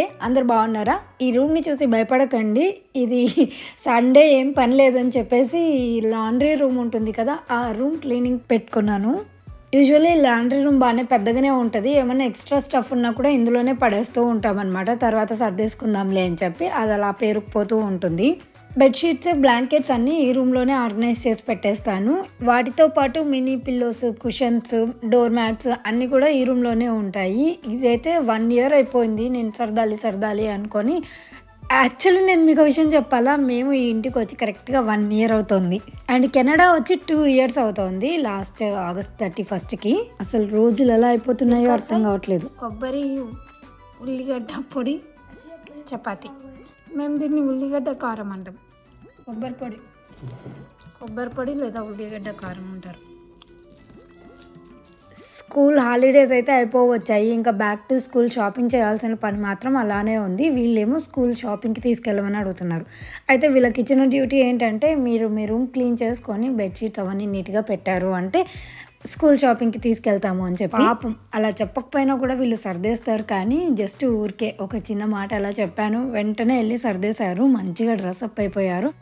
నమస్తే అందరు బాగున్నారా? ఈ రూమ్ని చూసి భయపడకండి. ఇది సండే ఏం పని లేదని చెప్పేసి లాండ్రీ రూమ్ ఉంటుంది కదా ఆ రూమ్ క్లీనింగ్ పెట్టుకున్నాను. యూజువల్లీ లాండ్రీ రూమ్ బాగానే పెద్దగానే ఉంటుంది. ఏమైనా ఎక్స్ట్రా స్టఫ్ ఉన్నా కూడా ఇందులోనే పడేస్తూ ఉంటామన్నమాట. తర్వాత సర్దేసుకుందాంలే అని చెప్పి అది అలా పేరుకుపోతూ ఉంటుంది. బెడ్షీట్స్ బ్లాంకెట్స్ అన్నీ ఈ రూమ్లోనే ఆర్గనైజ్ చేసి పెట్టేస్తాను. వాటితో పాటు mini pillows cushions door mats అన్నీ కూడా ఈ రూమ్లోనే ఉంటాయి. ఇదైతే వన్ ఇయర్ అయిపోయింది నేను సర్దాలి సర్దాలి అనుకొని. యాక్చువల్లీ నేను మీకు విషయం చెప్పాలా? మేము ఈ ఇంటికి వచ్చి కరెక్ట్గా వన్ ఇయర్ అవుతుంది. అండ్ కెనడా వచ్చి టూ ఇయర్స్ అవుతుంది లాస్ట్ ఆగస్ట్ థర్టీ ఫస్ట్కి. అసలు రోజులు ఎలా అయిపోతున్నాయో అర్థం కావట్లేదు. కొబ్బరి ఉల్లిగడ్డ పొడి చపాతి. మేము దీన్ని ఉల్లిగడ్డ కారం అంటాం. కొబ్బరి పొడి. కొబ్బరి పొడి లేదా ఉల్లిగడ్డ కారం అంటారు. స్కూల్ హాలిడేస్ అయితే అయిపోవచ్చాయి. ఇంకా బ్యాక్ టు స్కూల్ షాపింగ్ చేయాల్సిన పని మాత్రం అలానే ఉంది. వీళ్ళేమో స్కూల్ షాపింగ్కి తీసుకెళ్ళమని అడుగుతున్నారు. అయితే వీళ్ళకి ఇచ్చిన డ్యూటీ ఏంటంటే మీరు మీ రూమ్ క్లీన్ చేసుకొని బెడ్షీట్స్ అవన్నీ నీట్గా పెట్టారు అంటే స్కూల్ షాపింగ్కి తీసుకెళ్తాము అని చెప్పి. పాపం. అలా చెప్పకపోయినా కూడా వీళ్ళు సర్దేస్తారు. కానీ జస్ట్ ఊరికే ఒక చిన్న మాట అలా చెప్పాను. వెంటనే వెళ్ళి సర్దేశారు. మంచిగా డ్రెస్ అప్ అయిపోయారు.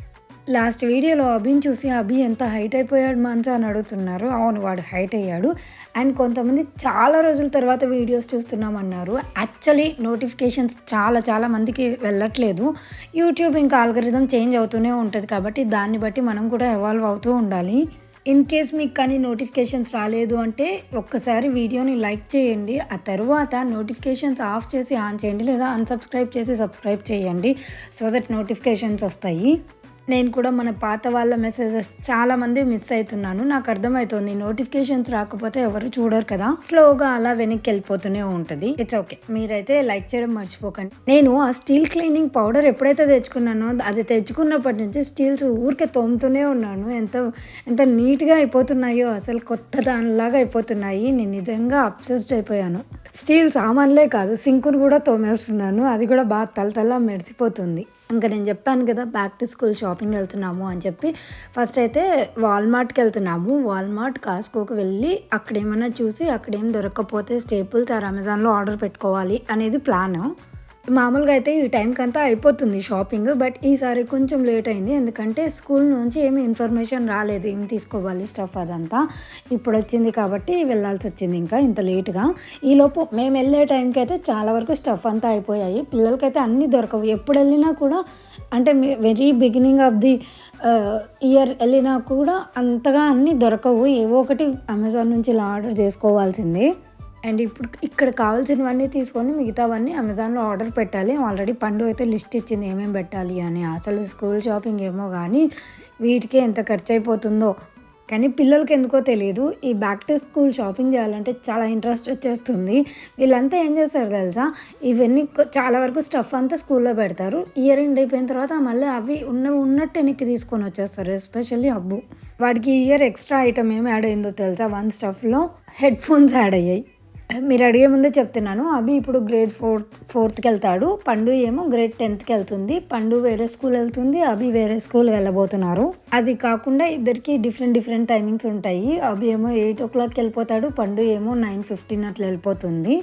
లాస్ట్ వీడియోలో అభిని చూసి అభి ఎంత హైట్ అయిపోయాడు మంచు? అని అడుగుతున్నారు. అవును వాడు హైట్ అయ్యాడు. అండ్ కొంతమంది చాలా రోజుల తర్వాత వీడియోస్ చూస్తున్నామన్నారు యాక్చువల్లీ నోటిఫికేషన్స్ చాలా చాలా మందికి వెళ్ళట్లేదు. యూట్యూబ్ ఇంకా ఆల్గరిథం చేంజ్ అవుతూనే ఉంటుంది కాబట్టి దాన్ని బట్టి మనం కూడా ఎవాల్వ్ అవుతూ ఉండాలి. ఇన్ కేస్ మీకు కానీ నోటిఫికేషన్స్ రాలేదు అంటే ఒక్కసారి వీడియోని లైక్ చేయండి. ఆ తర్వాత నోటిఫికేషన్స్ ఆఫ్ చేసి ఆన్ చేయండి లేదా అన్సబ్స్క్రైబ్ చేసి సబ్స్క్రైబ్ చేయండి. సో దట్ నోటిఫికేషన్స్ వస్తాయి. నేను కూడా మన పాత వాళ్ళ మెసేజెస్ చాలా మంది మిస్ అవుతున్నాను. నాకు అర్థమవుతుంది నోటిఫికేషన్స్ రాకపోతే ఎవరు చూడరు కదా. స్లోగా అలా వెనక్కి వెళ్ళిపోతూనే ఉంటుంది. ఇట్స్ ఓకే మీరైతే లైక్ చేయడం మర్చిపోకండి. నేను ఆ స్టీల్ క్లీనింగ్ పౌడర్ ఎప్పుడైతే తెచ్చుకున్నానో అది తెచ్చుకున్నప్పటి నుంచి స్టీల్స్ ఊరికే తోముతూనే ఉన్నాను. ఎంత ఎంత నీట్గా అయిపోతున్నాయో అసలు కొత్త దానిలాగా అయిపోతున్నాయి. నేను నిజంగా అప్సెస్డ్ అయిపోయాను. స్టీల్ సామాన్లే కాదు సింకును కూడా తోమేస్తున్నాను. అది కూడా బాగా తల మెరిసిపోతుంది. ఇంకా నేను చెప్పాను కదా బ్యాక్ టు స్కూల్ షాపింగ్ వెళ్తున్నాము అని చెప్పి. ఫస్ట్ అయితే వాల్మార్ట్కి వెళ్తున్నాము. వాల్మార్ట్ కాస్కోకి వెళ్ళి అక్కడ ఏమైనా చూసి అక్కడేం దొరకకపోతే స్టేపుల్స్ ఆర్ అమెజాన్లో ఆర్డర్ పెట్టుకోవాలి అనేది ప్లాన్ మామూలుగా అయితే ఈ టైంకి అంతా అయిపోతుంది షాపింగ్ బట్ ఈసారి కొంచెం లేట్ అయింది. ఎందుకంటే స్కూల్ నుంచి ఏమి ఇన్ఫర్మేషన్ రాలేదు ఏం తీసుకోవాలి స్టఫ్ అదంతా. ఇప్పుడు వచ్చింది కాబట్టి వెళ్ళాల్సి వచ్చింది ఇంకా ఇంత లేట్గా ఈలోపు మేము వెళ్ళే టైంకి అయితే చాలా వరకు స్టఫ్ అంతా అయిపోయాయి. పిల్లలకైతే అన్నీ దొరకవు. ఎప్పుడు వెళ్ళినా కూడా అంటే very beginning of the year వెళ్ళినా కూడా అంతగా అన్నీ దొరకవు. ఏవో ఒకటి అమెజాన్ నుంచి ఇలా ఆర్డర్ చేసుకోవాల్సింది. అండ్ ఇప్పుడు ఇక్కడ కావాల్సినవన్నీ తీసుకొని మిగతావన్నీ అమెజాన్లో ఆర్డర్ పెట్టాలి. ఆల్రెడీ పండు అయితే లిస్ట్ ఇచ్చింది ఏమేమి పెట్టాలి అని. అసలు స్కూల్ షాపింగ్ ఏమో కానీ వీటికే ఎంత ఖర్చు అయిపోతుందో కానీ పిల్లలకి ఎందుకో తెలియదు ఈ బ్యాక్ టు స్కూల్ షాపింగ్ చేయాలంటే చాలా ఇంట్రెస్ట్ వచ్చేస్తుంది. వీళ్ళంతా ఏం చేస్తారు తెలుసా? ఇవన్నీ చాలా వరకు స్టఫ్ అంతా స్కూల్లో పెడతారు. ఇయర్ ఎండ్ అయిపోయిన తర్వాత మళ్ళీ అవి ఉన్న ఉన్నట్టు వెనక్కి తీసుకొని వచ్చేస్తారు. ఎస్పెషల్లీ అబ్బు. వాడికి ఇయర్ ఎక్స్ట్రా ఐటమ్ ఏమి యాడ్ అయిందో తెలుసా? వన్ స్టఫ్లో హెడ్ ఫోన్స్ యాడ్ అయ్యాయి. మీరు అడిగే ముందే చెప్తున్నాను. అభి ఇప్పుడు గ్రేడ్ ఫోర్త్ ఫోర్త్కి వెళ్తాడు పండు ఏమో గ్రేడ్ టెన్త్కి వెళ్తుంది పండు వేరే స్కూల్ వెళ్తుంది. అభి వేరే స్కూల్ వెళ్ళబోతున్నారు. అది కాకుండా ఇద్దరికి డిఫరెంట్ డిఫరెంట్ టైమింగ్స్ ఉంటాయి. అభి ఏమో ఎయిట్ ఓ క్లాక్కి వెళ్ళిపోతాడు పండు ఏమో నైన్ ఫిఫ్టీన్ అట్లా వెళ్ళిపోతుంది.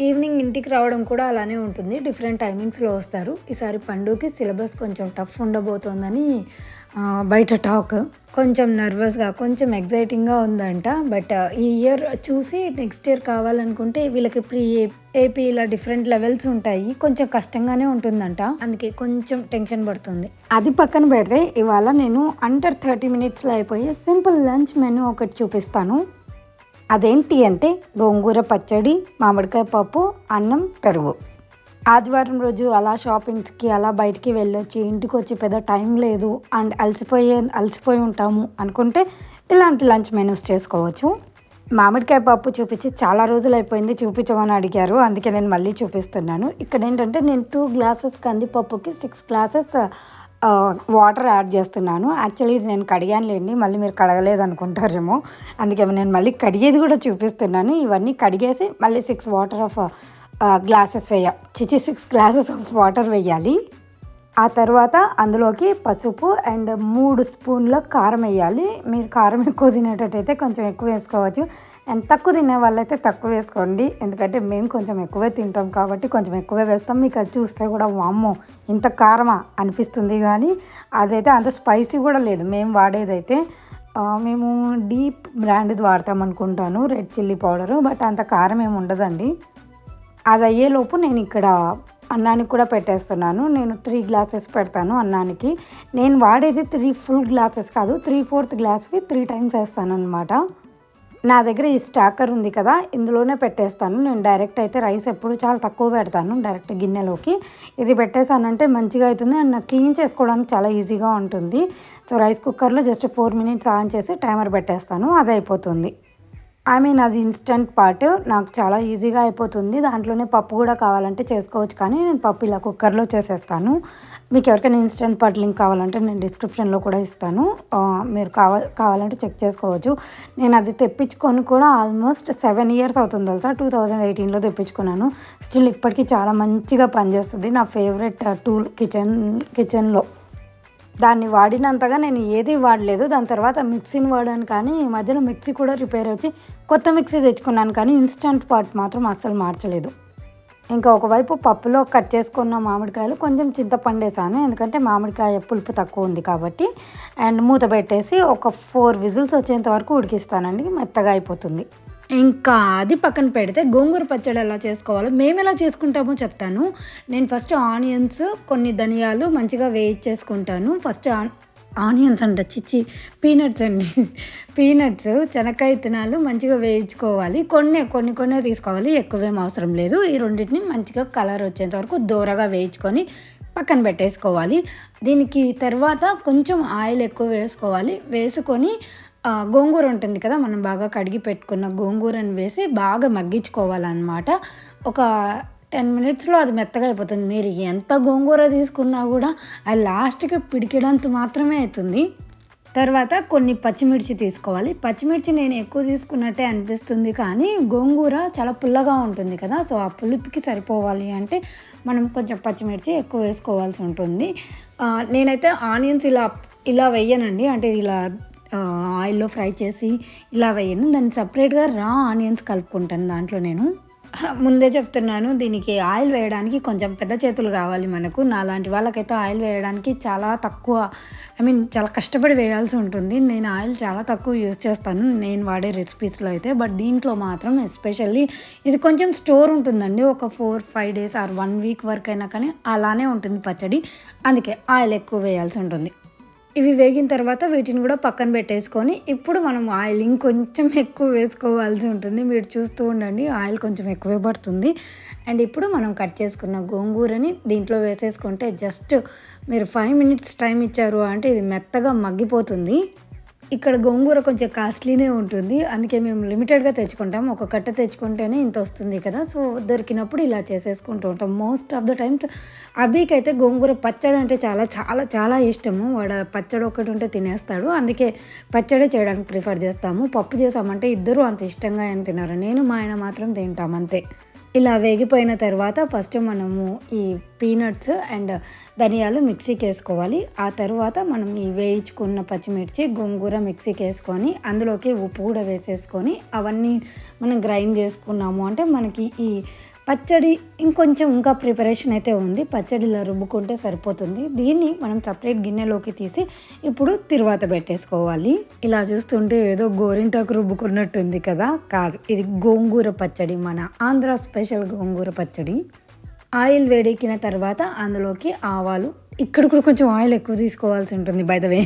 ఈవినింగ్ ఇంటికి రావడం కూడా అలానే ఉంటుంది. డిఫరెంట్ టైమింగ్స్లో వస్తారు. ఈసారి పండుగకి సిలబస్ కొంచెం టఫ్ ఉండబోతోందని బయట టాక్. కొంచెం నర్వస్గా కొంచెం ఎగ్జైటింగ్గా ఉందంట. బట్ ఈ ఇయర్ చూసి నెక్స్ట్ ఇయర్ కావాలనుకుంటే వీళ్ళకి ప్రీ ఏపీ ఇలా డిఫరెంట్ లెవెల్స్ ఉంటాయి. కొంచెం కష్టంగానే ఉంటుందంట. అందుకే కొంచెం టెన్షన్ పడుతుంది. అది పక్కన పెడితే ఇవాళ నేను అండర్ థర్టీ మినిట్స్లో అయిపోయి సింపుల్ లంచ్ మెనూ ఒకటి చూపిస్తాను. అదేంటి అంటే గోంగూర పచ్చడి మామిడికాయ పప్పు అన్నం పెరుగు. ఆదివారం రోజు అలా షాపింగ్స్కి అలా బయటికి వెళ్ళొచ్చి ఇంటికి వచ్చి పెద్ద టైం లేదు అండ్ అలసిపోయే అలసిపోయి ఉంటాము అనుకుంటే ఇలాంటి లంచ్ మెనూస్ చేసుకోవచ్చు. మామిడికాయ పప్పు చూపించి చాలా రోజులు అయిపోయింది చూపించమని అడిగారు. అందుకే నేను మళ్ళీ చూపిస్తున్నాను. ఇక్కడ ఏంటంటే నేను టూ గ్లాసెస్ కందిపప్పుకి సిక్స్ గ్లాసెస్ వాటర్ యాడ్ చేస్తున్నాను. యాక్చువల్లీ ఇది నేను కడిగానులేండి. మళ్ళీ మీరు కడగలేదు అనుకుంటారేమో అందుకే నేను మళ్ళీ కడిగేది కూడా చూపిస్తున్నాను. ఇవన్నీ కడిగేసి మళ్ళీ సిక్స్ వాటర్ ఆఫ్ గ్లాసెస్ వేయ చిచి సిక్స్ గ్లాసెస్ ఆఫ్ వాటర్ వేయాలి. ఆ తర్వాత అందులోకి పసుపు అండ్ మూడు స్పూన్ల కారం వేయాలి. మీరు కారం ఎక్కువ తినేటట్టయితే కొంచెం ఎక్కువ వేసుకోవచ్చు. అండ్ తక్కువ తినే వాళ్ళైతే తక్కువ వేసుకోండి. ఎందుకంటే మేము కొంచెం ఎక్కువే తింటాం కాబట్టి కొంచెం ఎక్కువే వేస్తాం. మీకు అది చూస్తే కూడా వామ్మో ఇంత కారమా అనిపిస్తుంది కానీ అదైతే అంత స్పైసీ కూడా లేదు. మేము వాడేదైతే మేము డీప్ బ్రాండ్ది వాడతాం అనుకుంటాను రెడ్ చిల్లీ పౌడరు బట్ అంత కారం ఏమి ఉండదండి. అది అయ్యేలోపు నేను ఇక్కడ అన్నానికి కూడా పెట్టేస్తున్నాను. నేను త్రీ గ్లాసెస్ పెడతాను అన్నానికి. నేను వాడేది త్రీ ఫుల్ గ్లాసెస్ కాదు త్రీ ఫోర్త్ గ్లాస్వి త్రీ టైమ్స్ వేస్తాను అనమాట నా దగ్గర ఈ స్టాకర్ ఉంది కదా ఇందులోనే పెట్టేస్తాను. నేను డైరెక్ట్ అయితే రైస్ ఎప్పుడు చాలా తక్కువ పెడతాను డైరెక్ట్ గిన్నెలోకి. ఇది పెట్టేసానంటే మంచిగా అవుతుంది అండ్ నాకు క్లీన్ చేసుకోవడానికి చాలా ఈజీగా ఉంటుంది. సో రైస్ కుక్కర్లో జస్ట్ ఫోర్ మినిట్స్ ఆన్ చేసి టైమర్ పెట్టేస్తాను అది అయిపోతుంది. ఐ మీన్ అది ఇన్స్టంట్ పార్ట్ నాకు చాలా ఈజీగా అయిపోతుంది. దాంట్లోనే పప్పు కూడా కావాలంటే చేసుకోవచ్చు కానీ నేను పప్పు ఇలా కుక్కర్లో చేసేస్తాను. మీకు ఎవరికైనా ఇన్స్టంట్ పార్ట్ లింక్ కావాలంటే నేను డిస్క్రిప్షన్లో కూడా ఇస్తాను. మీరు కావ కావాలంటే చెక్ చేసుకోవచ్చు. నేను అది తెప్పించుకొని కూడా ఆల్మోస్ట్ సెవెన్ ఇయర్స్ అవుతుంది తెలుసా? టూ థౌజండ్ ఎయిటీన్లో తెప్పించుకున్నాను. స్టిల్ ఇప్పటికీ చాలా మంచిగా పనిచేస్తుంది. నా ఫేవరెట్ టూల్ కిచెన్ కిచెన్లో దాన్ని వాడినంతగా నేను ఏది వాడలేదు. దాని తర్వాత మిక్సీని వాడాను కానీ ఈ మధ్యలో మిక్సీ కూడా రిపేర్ వచ్చి కొత్త మిక్సీ తెచ్చుకున్నాను కానీ ఇన్స్టంట్ పార్ట్ మాత్రం అస్సలు మార్చలేదు. ఇంకా ఒకవైపు పప్పులో కట్ చేసుకున్న మామిడికాయలు కొంచెం చింతపండు వేసాను ఎందుకంటే మామిడికాయ పులుపు తక్కువ ఉంది కాబట్టి. అండ్ మూత పెట్టేసి ఒక ఫోర్ విజిల్స్ వచ్చేంత వరకు ఉడికిస్తానండి. మెత్తగా అయిపోతుంది. ఇంకా అది పక్కన పెడితే గోంగూర పచ్చడి ఎలా చేసుకోవాలో మేము ఎలా చేసుకుంటామో చెప్తాను. నేను ఫస్ట్ ఆనియన్స్ కొన్ని ధనియాలు మంచిగా వేయించేసుకుంటాను. ఫస్ట్ ఆన్ ఆనియన్స్ అంట చిచ్చి పీనట్స్ అండి. పీనట్స్ శనక్కాయ విత్తనాలు మంచిగా వేయించుకోవాలి. కొన్ని కొన్ని కొన్ని తీసుకోవాలి ఎక్కువేం అవసరం లేదు. ఈ రెండింటిని మంచిగా కలర్ వచ్చేంత వరకు దూరగా వేయించుకొని పక్కన పెట్టేసుకోవాలి. దీనికి తర్వాత కొంచెం ఆయిల్ ఎక్కువ వేసుకోవాలి. వేసుకొని గోంగూర ఉంటుంది కదా మనం బాగా కడిగి పెట్టుకున్న గోంగూరని వేసి బాగా మగ్గించుకోవాలన్నమాట. ఒక టెన్ మినిట్స్లో అది మెత్తగా అయిపోతుంది. మీరు ఎంత గోంగూర తీసుకున్నా కూడా అది లాస్ట్కి పిడికిడంత మాత్రమే అవుతుంది. తర్వాత కొన్ని పచ్చిమిర్చి తీసుకోవాలి. పచ్చిమిర్చి నేను ఎక్కువ తీసుకున్నట్టే అనిపిస్తుంది కానీ గోంగూర చాలా పుల్లగా ఉంటుంది కదా సో ఆ పులిపికి సరిపోవాలి అంటే మనం కొంచెం పచ్చిమిర్చి ఎక్కువ వేసుకోవాల్సి ఉంటుంది. నేనైతే ఆనియన్స్ ఇలా ఇలా వేయనండి. అంటే ఇలా ఆయిల్లో ఫ్రై చేసి ఇలా వేయను. దాన్ని సపరేట్గా రా ఆనియన్స్ కలుపుకుంటాను దాంట్లో నేను. ముందే చెప్తున్నాను దీనికి ఆయిల్ వేయడానికి కొంచెం పెద్ద చేతులు కావాలి మనకు. నాలాంటి వాళ్ళకైతే ఆయిల్ వేయడానికి చాలా తక్కువ ఐ మీన్ చాలా కష్టపడి వేయాల్సి ఉంటుంది. నేను ఆయిల్ చాలా తక్కువ యూజ్ చేస్తాను. నేను వాడే రెసిపీస్లో అయితే బట్ దీంట్లో మాత్రం ఎస్పెషల్లీ ఇది కొంచెం స్టోర్ ఉంటుందండి. ఒక four five days or one week వరకు అయినా కానీ అలానే ఉంటుంది పచ్చడి. అందుకే ఆయిల్ ఎక్కువ వేయాల్సి ఉంటుంది. ఇవి వేగిన తర్వాత వీటిని కూడా పక్కన పెట్టేసుకొని ఇప్పుడు మనం ఆయిల్ ఇంకొంచెం ఎక్కువ వేసుకోవాల్సి ఉంటుంది. మీరు చూస్తూ ఉండండి ఆయిల్ కొంచెం ఎక్కువే పడుతుంది. అండ్ ఇప్పుడు మనం కట్ చేసుకున్న గోంగూరని దీంట్లో వేసేసుకుంటే జస్ట్ మీరు ఫైవ్ మినిట్స్ టైం ఇచ్చారు అంటే ఇది మెత్తగా మగ్గిపోతుంది. ఇక్కడ గోంగూర కొంచెం కాస్ట్లీనే ఉంటుంది. అందుకే మేము లిమిటెడ్గా తెచ్చుకుంటాం. ఒక కట్ట తెచ్చుకుంటేనే ఇంత వస్తుంది కదా. సో దొరికినప్పుడు ఇలా చేసేసుకుంటూ ఉంటాం. మోస్ట్ ఆఫ్ ద టైమ్స్ అభికి అయితే గోంగూర పచ్చడి అంటే చాలా చాలా చాలా ఇష్టము. వాడు పచ్చడి ఒకటి ఉంటే తినేస్తాడు. అందుకే పచ్చడి చేయడానికి ప్రిఫర్ చేస్తాము. పప్పు చేసామంటే ఇద్దరు అంత ఇష్టంగా ఏం తినరు. నేను మా ఆయన మాత్రం తింటాం అంతే. ఇలా వేగిపోయిన తర్వాత ఫస్ట్ మనము ఈ పీనట్స్ అండ్ ధనియాలు మిక్సీకి వేసుకోవాలి ఆ తర్వాత మనం ఈ వేయించుకున్న పచ్చిమిర్చి గోంగూర మిక్సీకి వేసుకొని అందులోకి ఉప్పు కూడా వేసేసుకొని అవన్నీ మనం గ్రైండ్ చేసుకున్నాము. అంటే మనకి ఈ పచ్చడి ఇంకొంచెం ఇంకా ప్రిపరేషన్ అయితే ఉంది. పచ్చడి ఇలా రుబ్బుకుంటే సరిపోతుంది. దీన్ని మనం సపరేట్ గిన్నెలోకి తీసి ఇప్పుడు తిరువాత పెట్టేసుకోవాలి. ఇలా చూస్తుంటే ఏదో గోరింటాకు రుబ్బుకున్నట్టుంది కదా. కాదు ఇది గోంగూర పచ్చడి మన ఆంధ్ర స్పెషల్ గోంగూర పచ్చడి. ఆయిల్ వేడెక్కిన తర్వాత అందులోకి ఆవాలు. ఇక్కడ కూడా కొంచెం ఆయిల్ ఎక్కువ తీసుకోవాల్సి ఉంటుంది బై ద వే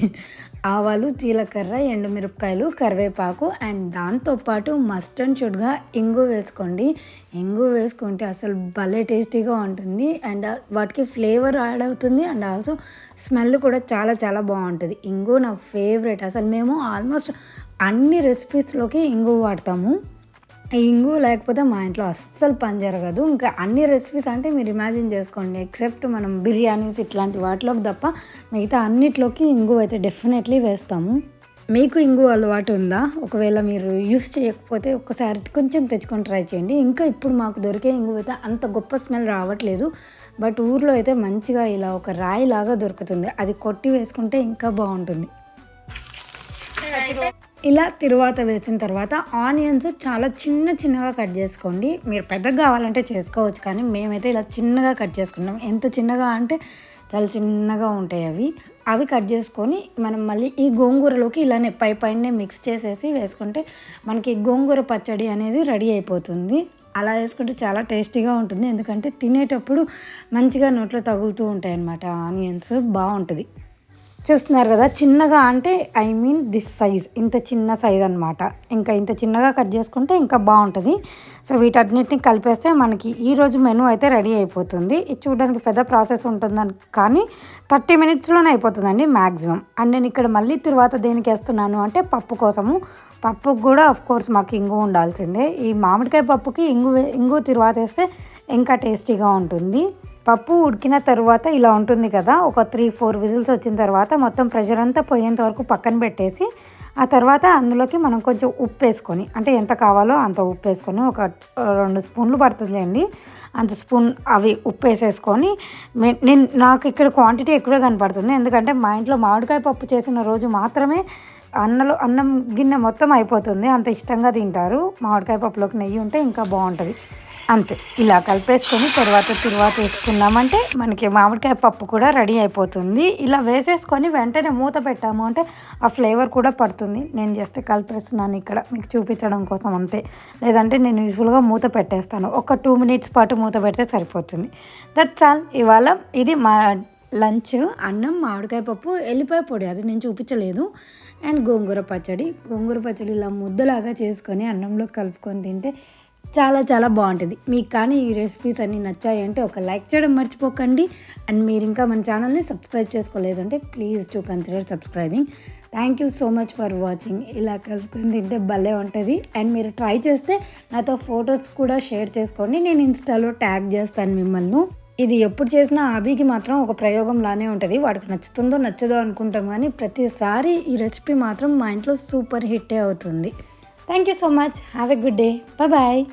ఆవాలు జీలకర్ర ఎండుమిరపకాయలు కరివేపాకు అండ్ దాంతోపాటు మస్ట్ అండ్ షుడ్గా ఇంగు వేసుకోండి. ఇంగు వేసుకుంటే అసలు భలే టేస్టీగా ఉంటుంది అండ్ వాటికి ఫ్లేవర్ యాడ్ అవుతుంది అండ్ ఆల్సో స్మెల్ కూడా చాలా చాలా బాగుంటుంది. ఇంగు నా ఫేవరెట్. అసలు మేము ఆల్మోస్ట్ అన్ని రెసిపీస్లోకి ఇంగు వాడతాము. ఇంగు లేకపోతే మా ఇంట్లో అస్సలు పని జరగదు. ఇంకా అన్ని రెసిపీస్ అంటే మీరు ఇమాజిన్ చేసుకోండి. ఎక్సెప్ట్ మనం బిర్యానీస్ ఇట్లాంటి వాటిలోకి తప్ప మిగతా అన్నిట్లోకి ఇంగు అయితే డెఫినెట్లీ వేస్తాము. మీకు ఇంగు అలవాటు ఉందా? ఒకవేళ మీరు యూస్ చేయకపోతే ఒక్కసారి కొంచెం తెచ్చుకొని ట్రై చేయండి. ఇంకా ఇప్పుడు మాకు దొరికే ఇంగు అయితే అంత గొప్ప స్మెల్ రావట్లేదు. బట్ ఊర్లో అయితే మంచిగా ఇలా ఒక రాయిలాగా దొరుకుతుంది. అది కొట్టి వేసుకుంటే ఇంకా బాగుంటుంది. ఇలా తిరువాత వేసిన తర్వాత ఆనియన్స్ చాలా చిన్న చిన్నగా కట్ చేసుకోండి. మీరు పెద్దగా కావాలంటే చేసుకోవచ్చు కానీ మేమైతే ఇలా చిన్నగా కట్ చేసుకున్నాం ఎంత చిన్నగా అంటే చాలా చిన్నగా ఉంటాయి అవి. అవి కట్ చేసుకొని మనం మళ్ళీ ఈ గోంగూరలోకి ఇలానే పై పైనే మిక్స్ చేసేసి వేసుకుంటే మనకి గోంగూర పచ్చడి అనేది రెడీ అయిపోతుంది. అలా వేసుకుంటే చాలా టేస్టీగా ఉంటుంది. ఎందుకంటే తినేటప్పుడు మంచిగా నోట్లో తగులుతూ ఉంటాయి అన్నమాట ఆనియన్స్. బాగుంటుంది. చూస్తున్నారు కదా చిన్నగా అంటే ఐ మీన్ దిస్ సైజ్ ఇంత చిన్న సైజ్ అనమాట ఇంకా ఇంత చిన్నగా కట్ చేసుకుంటే ఇంకా బాగుంటుంది. సో వీటన్నిటిని కలిపేస్తే మనకి ఈరోజు మెనూ అయితే రెడీ అయిపోతుంది. ఇది చూడడానికి పెద్ద ప్రాసెస్ ఉంటుందని కానీ థర్టీ మినిట్స్లోనే అయిపోతుందండి మ్యాక్సిమం అండ్ నేను ఇక్కడ మళ్ళీ తర్వాత దేనికి వేస్తున్నాను అంటే పప్పు కోసము. పప్పుకు కూడా ఆఫ్ కోర్స్ మాకు ఇంగు ఉండాల్సిందే. ఈ మామిడికాయ పప్పుకి ఇంగు ఇంగు తిరువాత వేస్తే ఇంకా టేస్టీగా ఉంటుంది. పప్పు ఉడికిన తర్వాత ఇలా ఉంటుంది కదా ఒక త్రీ ఫోర్ విజిల్స్ వచ్చిన తర్వాత మొత్తం ప్రెషర్ అంతా పోయేంత వరకు పక్కన పెట్టేసి ఆ తర్వాత అందులోకి మనం కొంచెం ఉప్పు వేసుకొని అంటే ఎంత కావాలో అంత ఉప్పు వేసుకొని ఒక రెండు స్పూన్లు పడుతుందిలేండి. అంత స్పూన్ అవి ఉప్పు వేసేసుకొని నేను నాకు ఇక్కడ క్వాంటిటీ ఎక్కువే కనపడుతుంది. ఎందుకంటే మా ఇంట్లో మామిడికాయ పప్పు చేసిన రోజు మాత్రమే అన్నలో అన్నం గిన్నె మొత్తం అయిపోతుంది. అంత ఇష్టంగా తింటారు. మామిడికాయ పప్పులోకి నెయ్యి ఉంటే ఇంకా బాగుంటుంది. అంతే. ఇలా కలిపేసుకొని తర్వాత తిరువాత వేసుకున్నామంటే మనకి మామిడికాయ పప్పు కూడా రెడీ అయిపోతుంది. ఇలా వేసేసుకొని వెంటనే మూత పెట్టాము అంటే ఆ ఫ్లేవర్ కూడా పడుతుంది. నేను జస్ట్ కలిపేస్తున్నాను ఇక్కడ. మీకు చూపించడం కోసం అంతే. లేదంటే నేను యూస్ఫుల్గా మూత పెట్టేస్తాను. ఒక టూ మినిట్స్ పాటు మూత పెడితే సరిపోతుంది. దట్స్ ఆల్ ఇవాళ ఇది మా లంచ్. అన్నం మామిడికాయ పప్పు ఎల్లిపాయ పొడి. అది నేను చూపించలేదు. అండ్ గోంగూర పచ్చడి. గోంగూర పచ్చడి ఇలా ముద్దలాగా చేసుకొని అన్నంలో కలుపుకొని తింటే చాలా చాలా బాగుంటుంది. మీకు కానీ ఈ రెసిపీస్ అన్నీ నచ్చాయి అంటే ఒక లైక్ చేయడం మర్చిపోకండి. అండ్ మీరు ఇంకా మన ఛానల్ని subscribe చేసుకోలేదంటే please to consider subscribing thank you so much for watching ఇలా కలుపుకొని తింటే భలే ఉంటుంది. అండ్ మీరు ట్రై చేస్తే నాతో ఫొటోస్ కూడా షేర్ చేసుకోండి. నేను ఇన్స్టాలో ట్యాగ్ చేస్తాను మిమ్మల్ని. ఇది ఎప్పుడు చేసినా అభికి మాత్రం ఒక ప్రయోగం లానే ఉంటుంది. వాడికి నచ్చుతుందో నచ్చదో అనుకుంటాం కానీ ప్రతిసారి ఈ రెసిపీ మాత్రం మా ఇంట్లో సూపర్ హిట్టే అవుతుంది. Thank you so much. Have a good day. Bye bye.